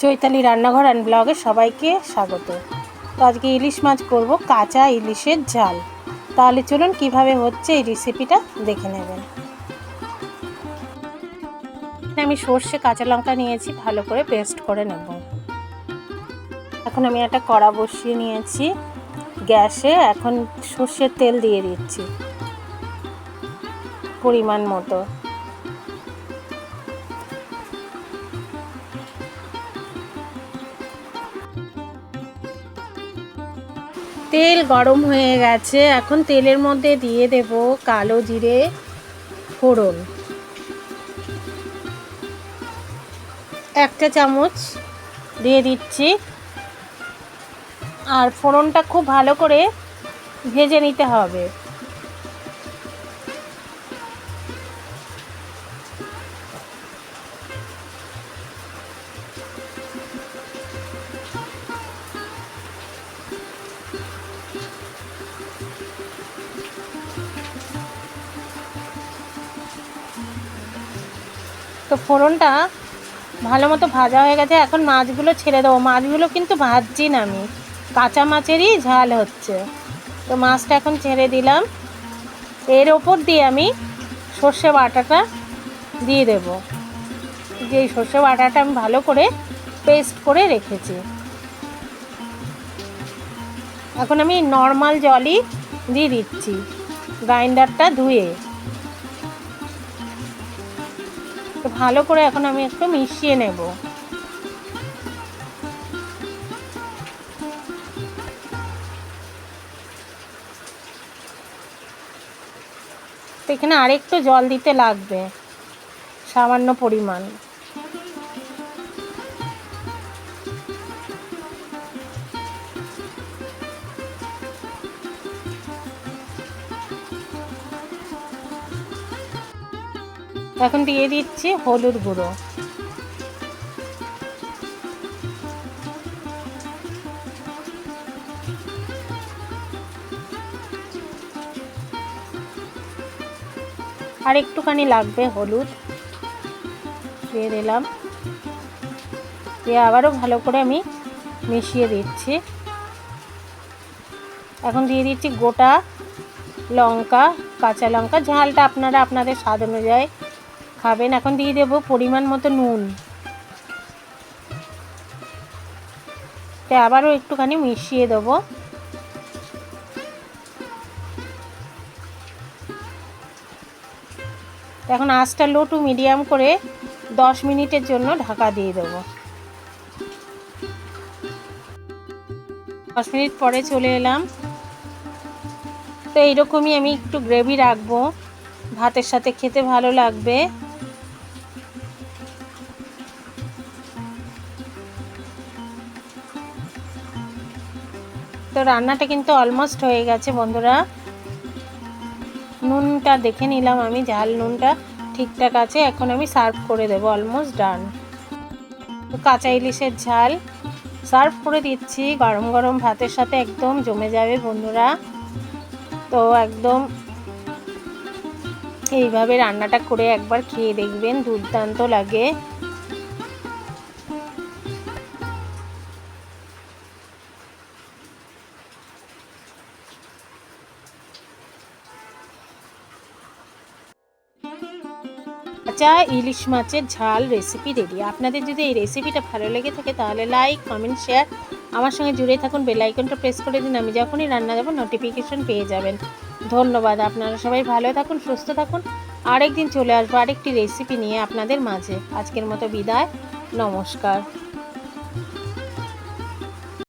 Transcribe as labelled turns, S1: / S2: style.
S1: চৈতালি রান্নাঘর অ্যান্ড ব্লগে সবাইকে স্বাগত। তো আজকে ইলিশ মাছ করব কাঁচা ইলিশের ঝাল। তাহলে চলুন কীভাবে হচ্ছে এই রেসিপিটা দেখে নেবেন। আমি সর্ষে, কাঁচা লঙ্কা নিয়েছি, ভালো করে পেস্ট করে নেব। এখন আমি একটা কড়া বসিয়ে নিয়েছি গ্যাসে। এখন সর্ষের তেল দিয়ে দিচ্ছি। পরিমাণ মতো। তেল গরম হয়ে গেছে। এখন তেলের মধ্যে দিয়ে দেব কালো জিরে ফোড়ন। একটা চামচ দিয়ে দিচ্ছি। আর ফোড়নটা খুব ভালো করে ভেজে নিতে হবে। তো ফোড়নটা ভালো মতো ভাজা হয়ে গেছে। এখন মাছগুলো ছেড়ে দেবো। মাছগুলো কিন্তু ভাজছি না আমি। কাঁচা মাছেরই ঝাল হচ্ছে। তো মাছটা এখন ছেড়ে দিলাম। এর ওপর দিয়ে আমি সর্ষে বাটাটা দিয়ে দেব। যে সর্ষে বাটাটা আমি ভালো করে পেস্ট করে রেখেছি। এখন আমি নর্মাল জলই দিয়ে দিচ্ছি। গ্রাইন্ডারটা ধুয়ে। ভালো করে এখন আমি একটু মিশিয়ে নেব। এখানে আরেকটু জল দিতে লাগবে সামান্য পরিমাণ। এখন দিয়ে দিচ্ছি হলুদ গুঁড়ো। আর একটুখানি লাগবে হলুদ। দিয়ে দিলাম। দিয়ে আবারও ভালো করে আমি মিশিয়ে দিচ্ছি। এখন দিয়ে দিচ্ছি গোটা লঙ্কা, কাঁচা লঙ্কা, ঝালটা আপনারা আপনাদের স্বাদ অনুযায়ী খাবেন। এখন দিয়ে দেব পরিমাণ মতো নুন। আবারও একটুখানি মিশিয়ে দেবো। এখন আঁচটা লো টু মিডিয়াম করে দশ মিনিটের জন্য ঢাকা দিয়ে দেবো। দশ মিনিট পরে চলে এলাম। তো এইরকমই আমি একটু গ্রেভি রাখব। ভাতের সাথে খেতে ভালো লাগবে। তো রান্নাটা কিন্তু অলমোস্ট হয়ে গেছে বন্ধুরা। নুনটা দেখে নিলাম আমি, ঝাল নুনটা ঠিকঠাক আছে, এখন আমি সার্ভ করে দেবো অলমোস্ট ডান কাঁচা ইলিশের ঝাল সার্ভ করে দিচ্ছি, গরম গরম ভাতের সাথে একদম জমে যাবে বন্ধুরা। তো একদম এইভাবে রান্নাটা করে একবার খেয়ে দেখবেন, দুর্দান্ত লাগে। কাঁচা ইলিশ মাছের ঝাল রেসিপি রেডি আপনাদের যদি এই রেসিপিটা ভালো লেগে থাকে তাহলে লাইক কমেন্ট শেয়ার আমার সঙ্গে জুড়ে থাকুন বেল আইকনটা প্রেস করে দিন, আমি যখনই রান্না দেবো নোটিফিকেশন পেয়ে যাবেন। ধন্যবাদ আপনারা সবাই, ভালো থাকুন, সুস্থ থাকুন। আরেকদিন চলে আসব আরেকটি রেসিপি নিয়ে আপনাদের মাঝে। আজকের মতো বিদায়, নমস্কার।